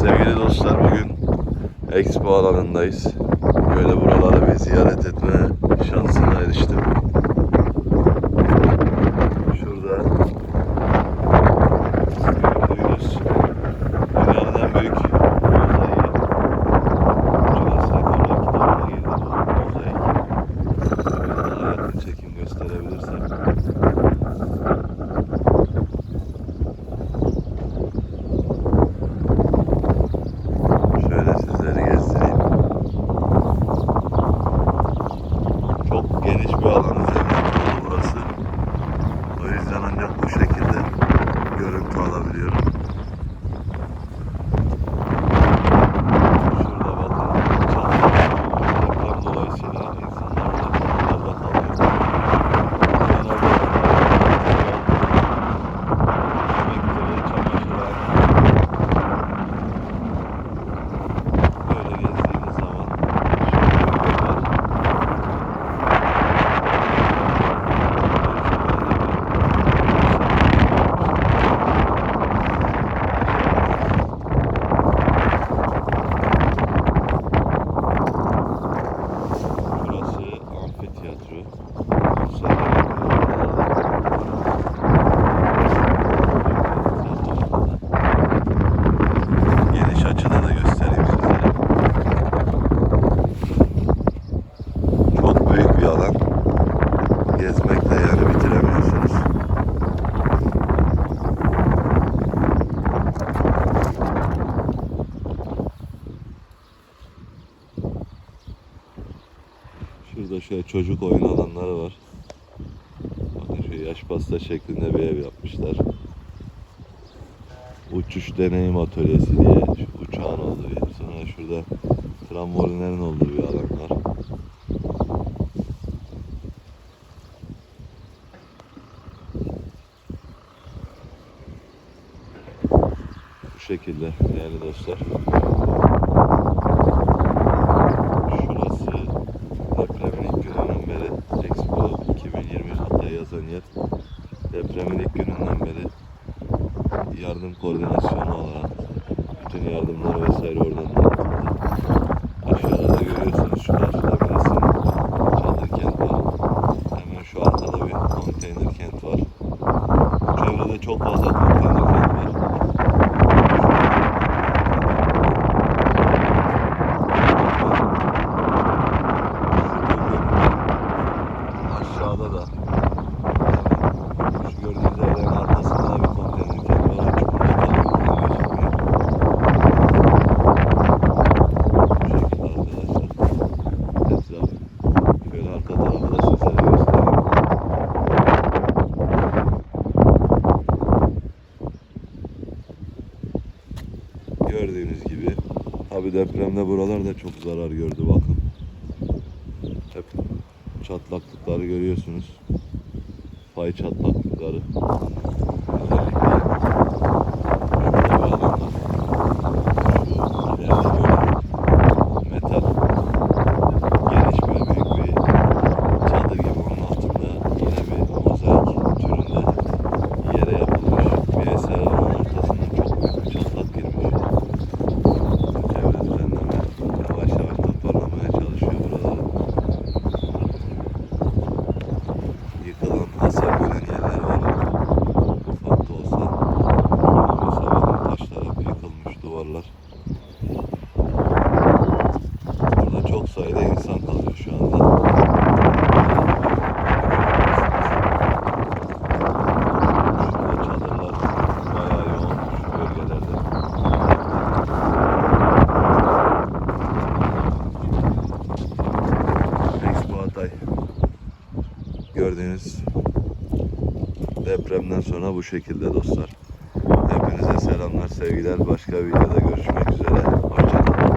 Sevgili dostlar bugün Expo alanındayız. Böyle buraları bir ziyaret etme şansına eriştim. Alabiliyorum. Şurada bakın çadır deprem dolayısıyla insanlar da çadırlarda kalıyor. Genelde yemekleri, çamaşırlar, Böyle gezdiğiniz zaman şöyle bir var. Burası amfiteyatro. Geniş açıda da göstereyim sizlere. Çok büyük bir alan. Gezmekle yani bitiremiyorsunuz. Şurada şöyle çocuk oyun alanları var. Bakın şu yaş pasta şeklinde bir ev yapmışlar. Uçuş deneyim atölyesi diye şu uçağın olduğu yer. Sonra şurada trambolinlerin olduğu bir alan var. Şekilde değerli dostlar. Şurası depremin ilk gününden beri Expo 2020 hatta yazan yer. Depremin ilk gününden beri yardım koordinasyonu olarak bütün yardımlar vesaire oradan dağıtıldı. Aşağıda da görüyorsunuz şu karşıda birisi çadır kent var. Hemen şu arkada bir konteyner kent var. Çevrede çok fazla konteyner kent var. Aşağıda da şu gördüğünüz evlerin arkasında da bir konteyner burada kalmıyor, gözükmüyor. Bu şekilde arkadaşlar. Etraf. Şöyle arka tarafı da. Gördüğünüz gibi. Tabi depremde buralar da çok zarar gördü bakın. Hep çatlaklıkları görüyorsunuz. Fay çatlaklıkları. Duvarlar. Burada çok sayıda insan kalıyor şu anda. Gördüğünüz depremden sonra bu şekilde dostlar. Hepinize selamlar, sevgiler. Başka videoda görüşmek üzere. Hoşçakalın.